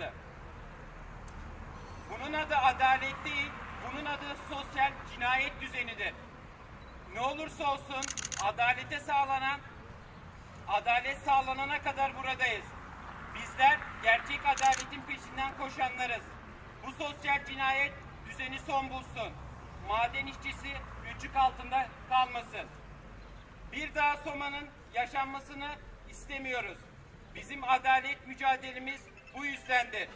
adı. Bunun adı adalet değil, bunun adı sosyal cinayet düzenidir. Ne olursa olsun adalete sağlanan, adalet sağlanana kadar buradayız. Bizler gerçek adaletin peşinden koşanlarız. Bu sosyal cinayet düzeni son bulsun. Maden işçisi göçük altında kalmasın. Bir daha Soma'nın yaşanmasını istemiyoruz. Bizim adalet mücadelemiz bu yüzdendir.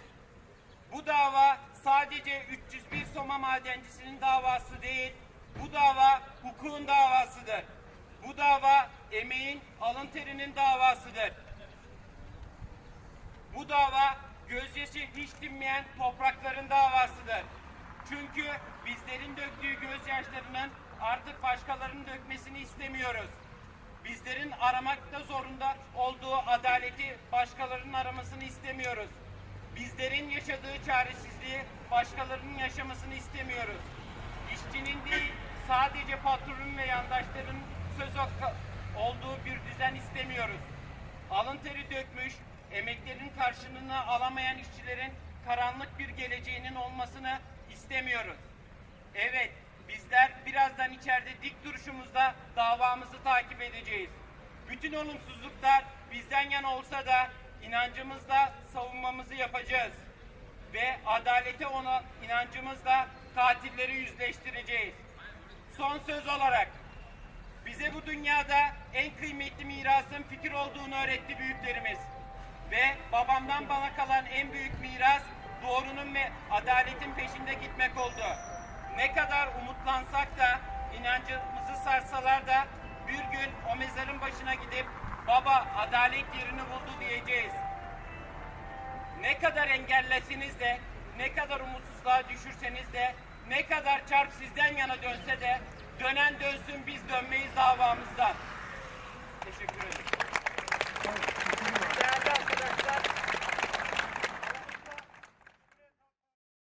Bu dava sadece 301 Soma madencisinin davası değil, bu dava hukukun davasıdır. Bu dava emeğin, alın terinin davasıdır. Bu dava gözyaşı hiç dinmeyen toprakların davasıdır. Çünkü bizlerin döktüğü gözyaşlarının artık başkalarının dökmesini istemiyoruz. Bizlerin aramakta zorunda olduğu adaleti başkalarının aramasını istemiyoruz. Bizlerin yaşadığı çaresizliği başkalarının yaşamasını istemiyoruz. İşçinin değil, sadece patronun ve yandaşların söz hakkı olduğu bir düzen istemiyoruz. Alın teri dökmüş, emeklerin karşılığını alamayan işçilerin karanlık bir geleceğinin olmasını istemiyoruz. Evet, bizler birazdan içeride dik duruşumuzda davamızı takip edeceğiz. Bütün olumsuzluklar bizden yana olsa da inancımızla savunmamızı yapacağız. Ve adalete olan inancımızla katilleri yüzleştireceğiz. Son söz olarak bize bu dünyada en kıymetli mirasın fikir olduğunu öğretti büyüklerimiz. Ve babamdan bana kalan en büyük miras doğrunun ve adaletin peşinde gitmek oldu. Ne kadar umutlansak da inancımızı sarsalar da bir gün o mezarın başına gidip baba adalet yerini buldu diyeceğiz. Ne kadar engellesiniz de, ne kadar umutsuzluğa düşürseniz de, ne kadar çarp sizden yana dönse de, dönen dönsün biz dönmeyiz davamızdan. Teşekkür ederim.